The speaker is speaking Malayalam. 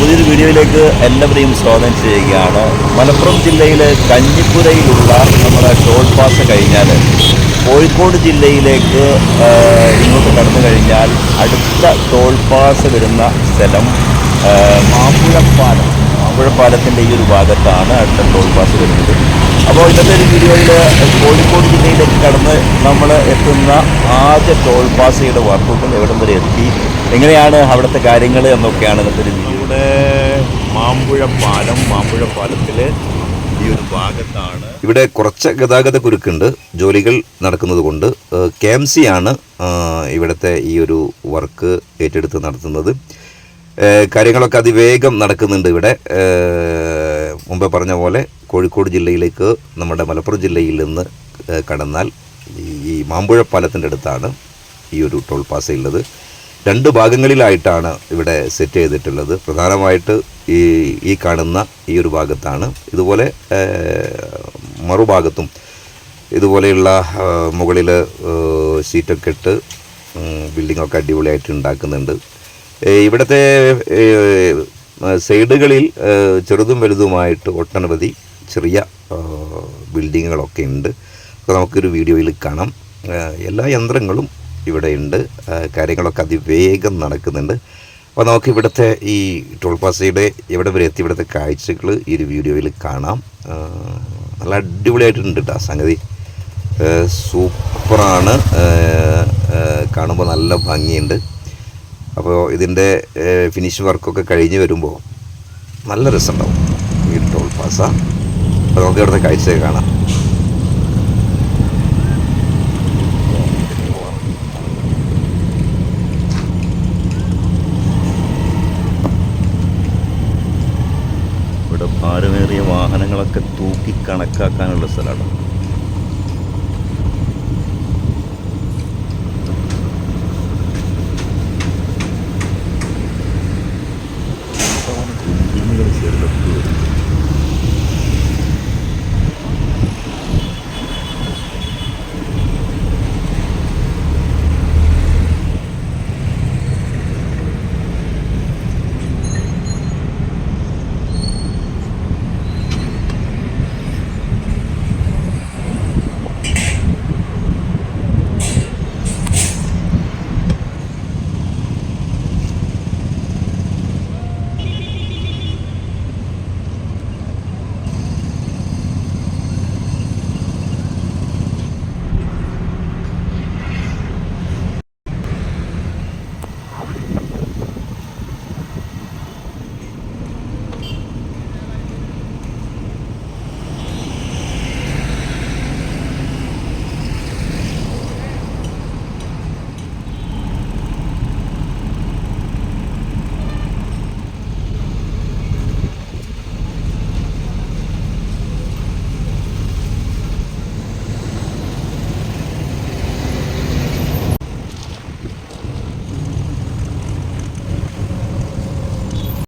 പുതിയൊരു വീഡിയോയിലേക്ക് എല്ലാവരെയും സ്വാഗതം ചെയ്യുകയാണ്. മലപ്പുറം ജില്ലയിലെ കഞ്ഞിപ്പുരയിലുള്ള നമ്മുടെ ടോൾ പാസ് കഴിഞ്ഞാൽ കോഴിക്കോട് ജില്ലയിലേക്ക് ഇങ്ങോട്ട് കടന്നു കഴിഞ്ഞാൽ അടുത്ത ടോൾ പാസ് വരുന്ന സ്ഥലം മാമ്പുഴപ്പാലം. മാമ്പുഴപ്പാലത്തിന്റെ ഈ ഒരു ഭാഗത്താണ് അടുത്ത ടോൾ പാസ് വരുന്നത്. അപ്പോൾ ഇന്നത്തെ ഒരു വീഡിയോയിൽ കോഴിക്കോട് ജില്ലയിലേക്ക് കടന്ന് നമ്മൾ എത്തുന്ന ആദ്യ ടോൾ പാസയുടെ വർക്കൗട്ടും എവിടം വരെ എത്തി എങ്ങനെയാണ് അവിടുത്തെ കാര്യങ്ങൾ എന്നൊക്കെയാണ് ഇന്നത്തെ ഒരു വീഡിയോയുടെ മാമ്പുഴ പാലം മാമ്പുഴ പാലത്തിൽ ഈ ഒരു ഭാഗത്താണ് ഇവിടെ കുറച്ച് ഗതാഗത കുരുക്കുണ്ട്. ജോലികൾ നടക്കുന്നത് കൊണ്ട് കെ എം സി ആണ് ഇവിടുത്തെ ഈ ഒരു വർക്ക് ഏറ്റെടുത്ത് നടത്തുന്നത്. കാര്യങ്ങളൊക്കെ അതിവേഗം നടക്കുന്നുണ്ട് ഇവിടെ. മുമ്പേ പറഞ്ഞ പോലെ കോഴിക്കോട് ജില്ലയിലേക്ക് നമ്മുടെ മലപ്പുറം ജില്ലയിൽ നിന്ന് കടന്നാൽ ഈ- ഈ മാമ്പുഴ പാലത്തിന്റെ അടുത്താണ് ഈ ഒരു ടോൾ പാസ് ഉള്ളത്. രണ്ട് ഭാഗങ്ങളിലായിട്ടാണ് ഇവിടെ സെറ്റ് ചെയ്തിട്ടുള്ളത്. പ്രധാനമായിട്ട് ഈ ഈ കാണുന്ന ഈ ഒരു ഭാഗത്താണ്. ഇതുപോലെ മറുഭാഗത്തും ഇതുപോലെയുള്ള മുകളിൽ ഷീറ്റൊക്കെ ഇട്ട് ബിൽഡിങ്ങൊക്കെ അടിപൊളിയായിട്ട് ഉണ്ടാക്കുന്നുണ്ട്. ഇവിടുത്തെ സൈഡുകളിൽ ചെറുതും വലുതുമായിട്ട് ഒട്ടനവധി ചെറിയ ബിൽഡിങ്ങുകളൊക്കെ ഉണ്ട്. അപ്പോൾ നമുക്കൊരു വീഡിയോയിൽ കാണാം. എല്ലാ യന്ത്രങ്ങളും ഇവിടെ ഉണ്ട് കാര്യങ്ങളൊക്കെ അതിവേഗം നടക്കുന്നുണ്ട്. അപ്പോൾ നമുക്ക് ഇവിടുത്തെ ഈ ടോൾ പാസയുടെ എവിടെ വരെ എത്തി ഇവിടുത്തെ കാഴ്ചകൾ ഈ ഒരു വീഡിയോയിൽ കാണാം. നല്ല അടിപൊളിയായിട്ടുണ്ട് കേട്ടോ സംഗതി. സൂപ്പറാണ്. കാണുമ്പോൾ നല്ല ഭംഗിയുണ്ട്. അപ്പോൾ ഇതിന്റെ ഫിനിഷ് വർക്കൊക്കെ കഴിഞ്ഞ് വരുമ്പോൾ നല്ല രസമുണ്ടാവും ഈ ടോൾ പാസ അപ്പോൾ നമുക്ക് ഇവിടുത്തെ കാഴ്ച കാണാം ഇവിടെ ഭാരമേറിയ വാഹനങ്ങളൊക്കെ തൂക്കി കണക്കാക്കാനുള്ള സ്ഥലമാണ്.